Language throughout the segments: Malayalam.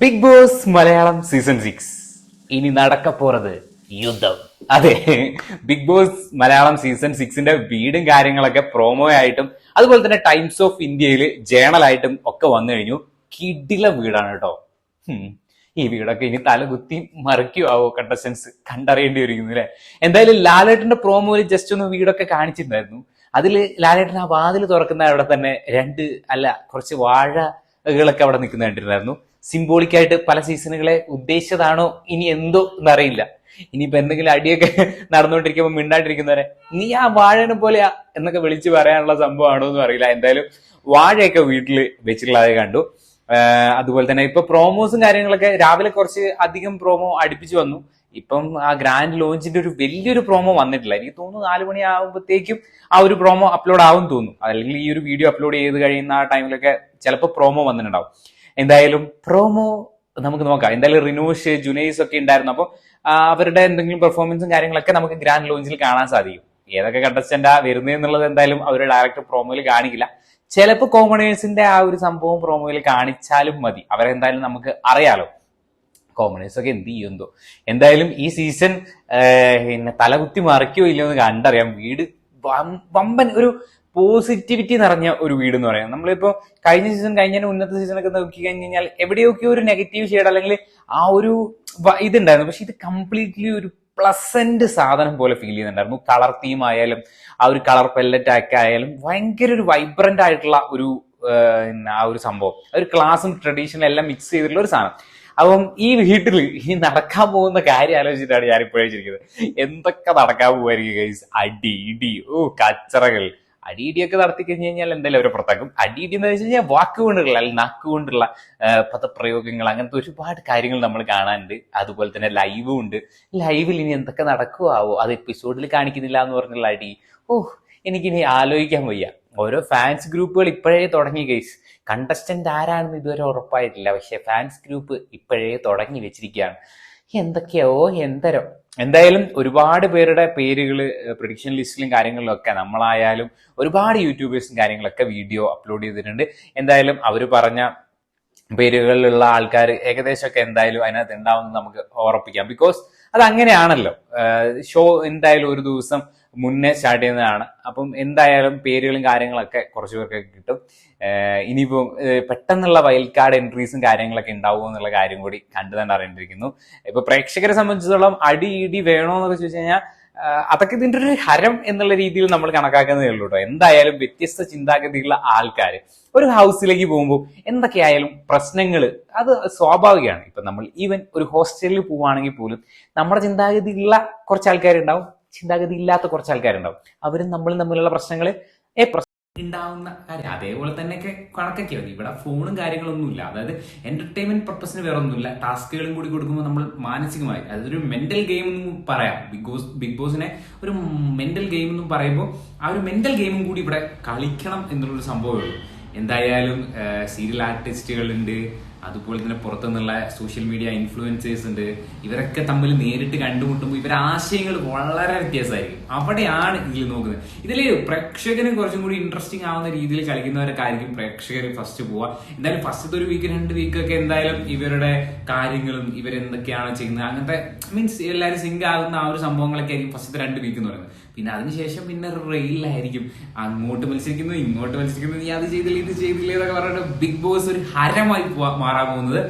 Bigg Boss Malayalam season six ഇനി നടക്ക പോറത് യുദ്ധം. അതെ ബിഗ് ബോസ് മലയാളം സീസൺ സിക്സിന്റെ വീടും കാര്യങ്ങളൊക്കെ പ്രോമോ ആയിട്ടും അതുപോലെ തന്നെ ടൈംസ് ഓഫ് ഇന്ത്യയിൽ ജേണലായിട്ടും ഒക്കെ വന്നു കഴിഞ്ഞു. കിടില വീടാണ് കേട്ടോ. ഈ വീടൊക്കെ ഇനി തലകുത്തി മറിക്കുവോ കണ്ടസ്റ്റൻസ് കണ്ടറിയേണ്ടി വരിക്കുന്നു അല്ലെ? എന്തായാലും ലാലേട്ടന്റെ പ്രോമോയിൽ ജസ്റ്റ് ഒന്ന് വീടൊക്കെ കാണിച്ചിട്ടുണ്ടായിരുന്നു. അതിൽ ലാലേട്ടൻ ആ വാതിൽ തുറക്കുന്ന അവിടെ തന്നെ രണ്ട് അല്ല കുറച്ച് വാഴകളൊക്കെ അവിടെ നിൽക്കുന്ന കണ്ടിട്ടുണ്ടായിരുന്നു. സിംബോളിക് ആയിട്ട് പല സീസണുകളെ ഉദ്ദേശിച്ചതാണോ ഇനി എന്തോ എന്നറിയില്ല ഇനിയിപ്പോ എന്തെങ്കിലും അടിയൊക്കെ നടന്നുകൊണ്ടിരിക്കുമ്പോൾ മിണ്ടാണ്ടിരിക്കുന്നവരെ നീ ആ വാഴനെ പോലെയാ എന്നൊക്കെ വിളിച്ചു പറയാനുള്ള സംഭവമാണോ എന്ന് അറിയില്ല. എന്തായാലും വാഴയൊക്കെ വീട്ടിൽ വെച്ചിട്ടുള്ളതായി കണ്ടു. അതുപോലെ തന്നെ ഇപ്പൊ പ്രോമോസും കാര്യങ്ങളൊക്കെ രാവിലെ കുറച്ച് അധികം പ്രോമോ അടുപ്പിച്ചു വന്നു. ഇപ്പം ആ ഗ്രാൻഡ് ലോഞ്ചിന്റെ ഒരു വലിയൊരു പ്രോമോ വന്നിട്ടില്ല. എനിക്ക് തോന്നുന്നു നാല് മണി ആകുമ്പോഴത്തേക്കും ആ ഒരു പ്രോമോ അപ്ലോഡ് ആവും തോന്നുന്നു. അല്ലെങ്കിൽ ഈ ഒരു വീഡിയോ അപ്ലോഡ് ചെയ്ത് കഴിയുന്ന ആ ടൈമിലൊക്കെ ചിലപ്പോൾ പ്രോമോ വന്നിട്ടുണ്ടാവും. എന്തായാലും പ്രോമോ നമുക്ക് നോക്കാം. എന്തായാലും റിനൂഷ് ജുനൈസ് ഒക്കെ ഉണ്ടായിരുന്നു. അപ്പോൾ അവരുടെ എന്തെങ്കിലും പെർഫോമൻസും കാര്യങ്ങളൊക്കെ നമുക്ക് ഗ്രാൻഡ് ലോഞ്ചിൽ കാണാൻ സാധിക്കും. ഏതൊക്കെ കണ്ടസ്റ്റന്റാ വരുന്നതെന്നുള്ളത് എന്തായാലും അവർ ഡയറക്ടർ പ്രോമോയിൽ കാണിക്കില്ല. ചിലപ്പോൾ കോമണേഴ്സിന്റെ ആ ഒരു സംഭവം പ്രോമോയിൽ കാണിച്ചാലും മതി. അവരെന്തായാലും നമുക്ക് അറിയാലോ. കോമണേഴ്സ് ഒക്കെ എന്ത് ചെയ്യുന്നു എന്തായാലും ഈ സീസൺ പിന്നെ തലകുത്തി മറിക്കോ ഇല്ലയോ എന്ന് കണ്ടറിയാം. വീട് വമ്പൻ ഒരു പോസിറ്റിവിറ്റി നിറഞ്ഞ ഒരു വീട് എന്ന് പറയാം. നമ്മളിപ്പോ കഴിഞ്ഞ സീസൺ കഴിഞ്ഞ ഉന്നത സീസൺ ഒക്കെ നോക്കി കഴിഞ്ഞ് കഴിഞ്ഞാൽ എവിടെയൊക്കെ ഒരു നെഗറ്റീവ് ഷെയ്ഡ് അല്ലെങ്കിൽ ആ ഒരു ഇതുണ്ടായിരുന്നു. പക്ഷെ ഇത് കംപ്ലീറ്റ്ലി ഒരു പ്ലസന്റ് സാധനം പോലെ ഫീൽ ചെയ്യുന്നുണ്ടായിരുന്നു. കളർ തീം ആയാലും ആ ഒരു കളർ പെല്ലറ്റ് ഒക്കെ ആയാലും ഭയങ്കര ഒരു വൈബ്രന്റ് ആയിട്ടുള്ള ഒരു ആ, ഒരു സംഭവം. ഒരു ക്ലാസും ട്രഡീഷനും എല്ലാം മിക്സ് ചെയ്തിട്ടുള്ള ഒരു സാധനം. അപ്പം ഈ വീട്ടിൽ ഇനി നടക്കാൻ പോകുന്ന കാര്യം ആലോചിച്ചിട്ടാണ് ഞാൻ ഇപ്പോഴേ ചിരിക്കുന്നത് എന്തൊക്കെ നടക്കാൻ പോകുമായിരിക്കും ഗൈസ് അടി ഇടി ഓ കച്ചറകൾ. അടി ഇടിയൊക്കെ നടത്തി കഴിഞ്ഞ് കഴിഞ്ഞാൽ എന്തായാലും അവരെ പുറത്താക്കും. അടിയിടി എന്ന് വെച്ച് കഴിഞ്ഞാൽ വാക്ക് കൊണ്ടുള്ള അല്ലെങ്കിൽ നാക്ക് കൊണ്ടുള്ള ആ, പദപ്രയോഗങ്ങൾ അങ്ങനത്തെ ഒരുപാട് കാര്യങ്ങൾ നമ്മൾ കാണാനുണ്ട്. അതുപോലെ തന്നെ ലൈവും ഉണ്ട്. ലൈവിൽ ഇനി എന്തൊക്കെ നടക്കുവാവോ? അത് എപ്പിസോഡിൽ കാണിക്കുന്നില്ല എന്ന് പറഞ്ഞുള്ള അടി. ഓ എനിക്കിനി ആലോചിക്കാൻ വയ്യ. ഓരോ ഫാൻസ് ഗ്രൂപ്പുകൾ ഇപ്പോഴേ തുടങ്ങി ഗൈസ് കണ്ടസ്റ്റന്റ് ആരാണെന്ന് ഇതുവരെ ഉറപ്പായിട്ടില്ല. പക്ഷെ ഫാൻസ് ഗ്രൂപ്പ് ഇപ്പോഴേ തുടങ്ങി വെച്ചിരിക്കുകയാണ്. എന്തൊക്കെയോ എന്തരോ. എന്തായാലും ഒരുപാട് പേരുടെ പേരുകൾ പ്രൊഡിക്ഷൻ ലിസ്റ്റിലും കാര്യങ്ങളിലും ഒക്കെ നമ്മളായാലും ഒരുപാട് യൂട്യൂബേഴ്സും കാര്യങ്ങളൊക്കെ വീഡിയോ അപ്ലോഡ് ചെയ്തിട്ടുണ്ട്. എന്തായാലും അവർ പറഞ്ഞ പേരുകളിലുള്ള ആൾക്കാർ ഏകദേശമൊക്കെ എന്തായാലും അതിനകത്ത് ഉണ്ടാവും നമുക്ക് ഉറപ്പിക്കാം. ബിക്കോസ് അത് അങ്ങനെയാണല്ലോ ഷോ എന്തായാലും ഒരു ദിവസം മുന്നേ സ്റ്റാർട്ട് ചെയ്യുന്നതാണ്. അപ്പം എന്തായാലും പേരുകളും കാര്യങ്ങളൊക്കെ കുറച്ചു പേർക്ക് കിട്ടും. ഇനിയിപ്പോൾ പെട്ടെന്നുള്ള വൈൽഡ് കാർഡ് എൻട്രീസും കാര്യങ്ങളൊക്കെ ഉണ്ടാവുമോ എന്നുള്ള കാര്യം കൂടി കണ്ടു തന്നെ അറിയേണ്ടിയിരിക്കുന്നു ഇപ്പൊ പ്രേക്ഷകരെ സംബന്ധിച്ചിടത്തോളം അടി ഇടി വേണോ എന്നൊക്കെ ചോദിച്ചു കഴിഞ്ഞാൽ അതൊക്കെ ഇതിന്റെ ഒരു ഹരം എന്നുള്ള രീതിയിൽ നമ്മൾ കണക്കാക്കുന്നതേ ഉള്ളൂ കേട്ടോ എന്തായാലും വ്യത്യസ്ത ചിന്താഗതിയുള്ള ആൾക്കാർ ഒരു ഹൗസിലേക്ക് പോകുമ്പോൾ എന്തൊക്കെയായാലും പ്രശ്നങ്ങൾ അത് സ്വാഭാവികമാണ്. ഇപ്പൊ നമ്മൾ ഈവൻ ഒരു ഹോസ്റ്റലിൽ പോവുകയാണെങ്കിൽ പോലും നമ്മുടെ ചിന്താഗതിയുള്ള കുറച്ച് ആൾക്കാരുണ്ടാവും. ചിന്താഗതി ഇല്ലാത്ത കുറച്ച് ആൾക്കാരുണ്ടാവും അവരും നമ്മളും തമ്മിലുള്ള പ്രശ്നങ്ങൾ ഏ പ്രശ്നം ഉണ്ടാവുന്ന കാര്യം. അതേപോലെ തന്നെയൊക്കെ കണക്കൊക്കെ മതി ഇവിടെ ഫോണും കാര്യങ്ങളൊന്നുമില്ല. അതായത് എന്റർടൈൻമെന്റ് പർപ്പസിന് വേറെ ഒന്നുമില്ല ടാസ്കുകളും കൂടി കൊടുക്കുമ്പോൾ നമ്മൾ മാനസികമായി അതൊരു മെന്റൽ ഗെയിം എന്ന് പറയാം. ബിഗ് ബോസ് ബിഗ് ബോസിനെ ഒരു മെന്റൽ ഗെയിം എന്ന് പറയുമ്പോൾ ആ ഒരു മെന്റൽ ഗെയിമും കൂടി ഇവിടെ കളിക്കണം എന്നുള്ളൊരു സംഭവമേ ഉള്ളൂ. എന്തായാലും സീരിയൽ ആർട്ടിസ്റ്റുകളുണ്ട് അതുപോലെ തന്നെ പുറത്തുനിന്നുള്ള സോഷ്യൽ മീഡിയ ഇൻഫ്ലുവൻസേഴ്സ് ഉണ്ട്. ഇവരൊക്കെ തമ്മിൽ നേരിട്ട് കണ്ടുമുട്ടുമ്പോൾ ഇവരുടെ ആശയങ്ങൾ വളരെ വ്യത്യാസമായിരിക്കും. അവിടെയാണ് ഇതിൽ നോക്കുന്നത്. ഇതിൽ പ്രേക്ഷകന് കുറച്ചും കൂടി ഇൻട്രസ്റ്റിംഗ് ആവുന്ന രീതിയിൽ കളിക്കുന്നവരൊക്കെ ആയിരിക്കും പ്രേക്ഷകർ ഫസ്റ്റ് പോവുക. എന്തായാലും ഫസ്റ്റത്തെ ഒരു വീക്ക് രണ്ട് വീക്കൊക്കെ എന്തായാലും ഇവരുടെ കാര്യങ്ങളും ഇവരെന്തൊക്കെയാണ് ചെയ്യുന്നത് അങ്ങനത്തെ മീൻസ് എല്ലാവരും സിങ്ക് ആകുന്ന ആ ഒരു സംഭവങ്ങളൊക്കെ ആയിരിക്കും ഫസ്റ്റ് രണ്ട് വീക്ക് എന്ന് പറയുന്നത്. പിന്നെ അതിനുശേഷം പിന്നെ റെയിലായിരിക്കും അങ്ങോട്ട് മത്സരിക്കുന്നു ഇങ്ങോട്ട് മത്സരിക്കുന്നു നീ അത് ചെയ്തില്ല ഇത് ചെയ്തില്ല എന്നൊക്കെ പറഞ്ഞിട്ട് ബിഗ് ബോസ് ഒരു ഹരമായി പോവാ- മാറാൻ പോകുന്നത്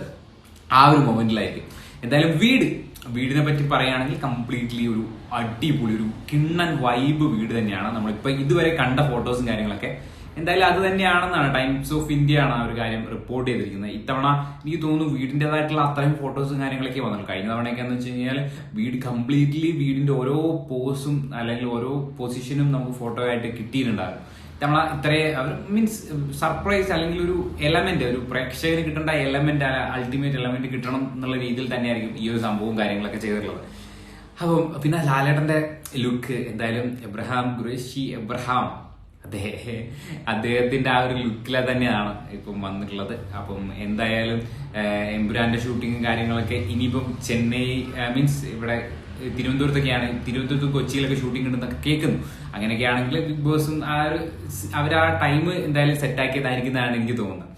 ആ ഒരു മൊമെന്റിലായിരിക്കും. എന്തായാലും വീട് വീടിനെ പറ്റി പറയുകയാണെങ്കിൽ കംപ്ലീറ്റ്ലി ഒരു അടിപൊളി ഒരു കിണ്ണൻ വൈബ് വീട് തന്നെയാണ്. നമ്മളിപ്പോ ഇതുവരെ കണ്ട ഫോട്ടോസും കാര്യങ്ങളൊക്കെ എന്തായാലും അത് തന്നെയാണെന്നാണ് ടൈംസ് ഓഫ് ഇന്ത്യ ആണ് ആ ഒരു കാര്യം റിപ്പോർട്ട് ചെയ്തിരിക്കുന്നത്. ഇത്തവണ എനിക്ക് തോന്നുന്നു വീടിന്റെതായിട്ടുള്ള അത്രയും ഫോട്ടോസും കാര്യങ്ങളൊക്കെ വന്നുള്ളൂ കഴിഞ്ഞ തവണയൊക്കെ എന്ന് വെച്ച് കഴിഞ്ഞാൽ വീട് കംപ്ലീറ്റ്ലി വീടിന്റെ ഓരോ പോസും അല്ലെങ്കിൽ ഓരോ പൊസിഷനും നമുക്ക് ഫോട്ടോ ആയിട്ട് കിട്ടിയിട്ടുണ്ടായിരുന്നു. നമ്മളെ ഇത്രയും മീൻസ് സർപ്രൈസ് അല്ലെങ്കിൽ ഒരു എലമെന്റ് ഒരു പ്രേക്ഷകന് കിട്ടേണ്ട എലമെന്റ് അൾട്ടിമേറ്റ് എലമെന്റ് കിട്ടണം എന്നുള്ള രീതിയിൽ തന്നെയായിരിക്കും ഈ ഒരു സംഭവവും കാര്യങ്ങളൊക്കെ ചെയ്തിട്ടുള്ളത്. അപ്പം പിന്നെ ലാലേട്ടന്റെ ലുക്ക് എന്തായാലും എബ്രഹാം ഖുറേഷി എബ്രഹാം അദ്ദേഹം അദ്ദേഹത്തിന്റെ ആ ഒരു ലുക്കിലെ തന്നെയാണ് ഇപ്പം വന്നിട്ടുള്ളത്. അപ്പം എന്തായാലും എംബുരാന്റെ ഷൂട്ടിങ്ങും കാര്യങ്ങളൊക്കെ ഇനിയിപ്പം ചെന്നൈ മീൻസ് ഇവിടെ തിരുവനന്തപുരത്തൊക്കെയാണ്. തിരുവനന്തപുരത്ത് കൊച്ചിയിലൊക്കെ ഷൂട്ടിംഗ് ഉണ്ടെന്നൊക്കെ കേൾക്കുന്നു. അങ്ങനെയൊക്കെ ആണെങ്കിൽ ബിഗ് ബോസും ആ ഒരു അവർ ആ ടൈം എന്തായാലും സെറ്റാക്കിയതായിരിക്കുന്നതാണ് എനിക്ക് തോന്നുന്നത്.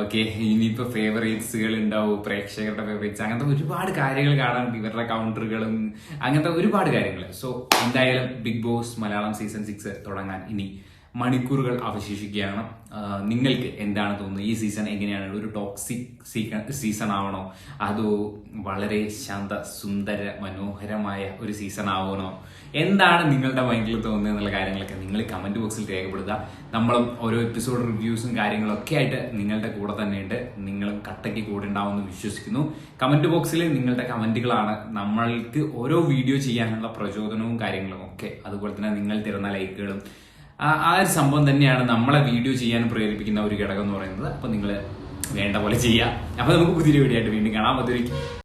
ഓക്കെ ഇനിയിപ്പോ ഫേവറേറ്റ്സുകൾ ഉണ്ടാവും പ്രേക്ഷകരുടെ ഫേവറേറ്റ്സ് അങ്ങനത്തെ ഒരുപാട് കാര്യങ്ങൾ കാണാനുണ്ട് ഇവരുടെ കൗണ്ടറുകളും അങ്ങനത്തെ ഒരുപാട് കാര്യങ്ങൾ. സോ എന്തായാലും big boss Malayalam season six തുടങ്ങാൻ ഇനി മണിക്കൂറുകൾ അവശേഷിക്കുകയാണ്. നിങ്ങൾക്ക് എന്താണ് തോന്നുന്നത്? ഈ സീസൺ എങ്ങനെയാണ്? ഒരു ടോക്സിക് സീസൺ ആവണോ? അതോ വളരെ ശാന്ത സുന്ദര മനോഹരമായ ഒരു സീസൺ ആവണോ? എന്താണ് നിങ്ങളുടെ മൈൻഡിൽ തോന്നുന്നത് എന്നുള്ള കാര്യങ്ങളൊക്കെ നിങ്ങൾ കമന്റ് ബോക്സിൽ രേഖപ്പെടുത്തുക. നമ്മളും ഓരോ എപ്പിസോഡ് റിവ്യൂസും കാര്യങ്ങളൊക്കെ ആയിട്ട് നിങ്ങളുടെ കൂടെ തന്നെയുണ്ട് നിങ്ങളും കട്ടയ്ക്ക് കൂടെ ഉണ്ടാവുമെന്ന് വിശ്വസിക്കുന്നു. കമന്റ് ബോക്സിൽ നിങ്ങളുടെ കമന്റുകളാണ് നമ്മൾക്ക് ഓരോ വീഡിയോ ചെയ്യാനുള്ള പ്രചോദനവും കാര്യങ്ങളും ഒക്കെ. അതുപോലെ തന്നെ നിങ്ങൾ തരുന്ന ലൈക്കുകളും ആ ഒരു സംഭവം തന്നെയാണ് നമ്മളെ വീഡിയോ ചെയ്യാൻ പ്രേരിപ്പിക്കുന്ന ഒരു ഘടകം എന്ന് പറയുന്നത്. അപ്പൊ നിങ്ങൾ വേണ്ട പോലെ ചെയ്യുക അപ്പൊ നമുക്ക് പുതിയൊരു വീഡിയോ ആയിട്ട് വീണ്ടും കാണാം. അതുവരെയ്ക്കും